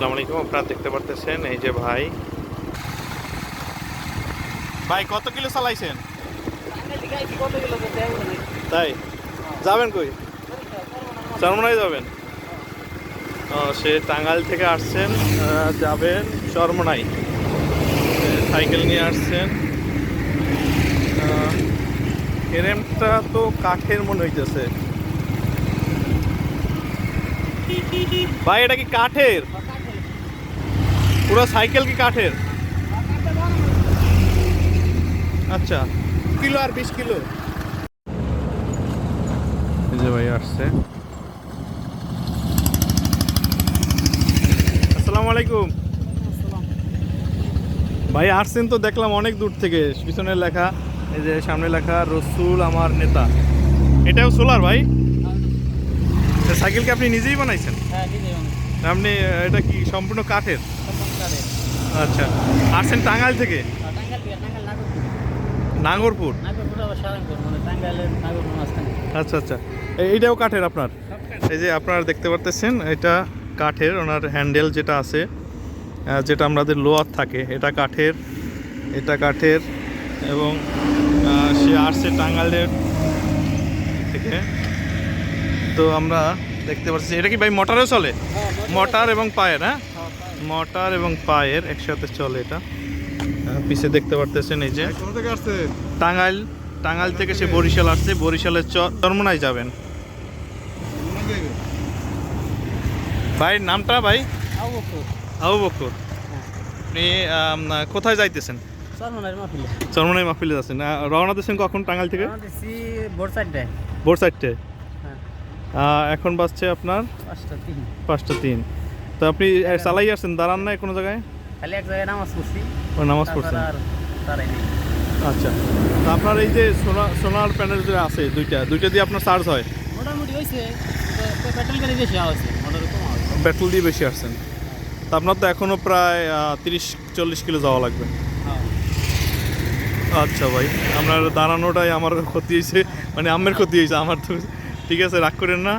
আসসালামু আলাইকুম আপনারা দেখতে পারতেছেন এই যে ভাই। ভাই কত কিলো চালাইছেন? তাই? যাবেন কই? চরমনাই যাবেন? ও সে টাঙ্গাইল থেকে আসছেন যাবেন চরমনাই সাইকেল নিয়ে আসছেন। আহ, ফ্রেমটা তো কাঠের মনে হইতেছে। ভাই এটা কি কাঠের? পুরো সাইকেল কি কাঠের? আচ্ছা। কিলো আর বিশ কিলো। এই যে ভাই আসছে। আসসালামু আলাইকুম। ভাই আসছেন তো দেখলাম অনেক দূর থেকে পিছনে লেখা এই যে সামনে লেখা রসুল আমার নেতা। এটাও সোলার ভাই? এটা সাইকেল কি আপনি নিজেই বানাইছেন? আপনি এটা কি সম্পূর্ণ কাঠের? আচ্ছা। আসছেন টাঙ্গাইল থেকে? নাগরপুর। আচ্ছা আচ্ছা। এইটাও কাঠের আপনার? এই যে আপনারা দেখতে পারতেছেন এটা কাঠের ওনার হ্যান্ডেল যেটা আছে যেটা আমাদের লোয়ার থাকে এটা কাঠের এটা কাঠের এবং সে আসছে টাঙ্গালের থেকে। তো আমরা দেখতে পাচ্ছি। এটা কি ভাই মোটরেও চলে? মোটর এবং পায়ের হ্যাঁ? মোটর এবং পায়ের একসাথে চলে এটা। পিছে দেখতে পারতেছেন এই যে। টাঙ্গাইল টাঙ্গাইল থেকে সে বরিশাল আসছে। বরিশালের চরমনায় যাবেন। ভাই নামটা ভাই? আবু বকর আপনি কোথায় যাইতেছেন? চরমনাই মাহফিলে। যাচ্ছেন। রওনা দিচ্ছেন কখন টাঙ্গাইল থেকে? ভোর চারটে আহ, এখন বাজছে আপনার পাঁচটা তিন। তো আপনি চালাই আসছেন দাঁড়ান না কোনো জায়গায়? খালি এক জায়গায় নামাজ পড়ছি। ও নামাজ পড়ছেন। আচ্ছা। তো আপনার এই যে সোলার সোলার প্যানেল যে আছে দুইটা দুইটা দিয়ে আপনার চার্জ হয়? মোটামুটি হয়েছে পেট্রোল বেশি পেট্রোল দিয়ে বেশি আসছেন। তা আপনার তো এখনও প্রায় তিরিশ চল্লিশ কিলো যাওয়া লাগবে। হ্যাঁ। আচ্ছা ভাই আপনার দাঁড়ানোটাই আমার ক্ষতি হয়েছে মানে আমের ক্ষতি হয়েছে আমার তো ঠিক আছে রাগ করেন না।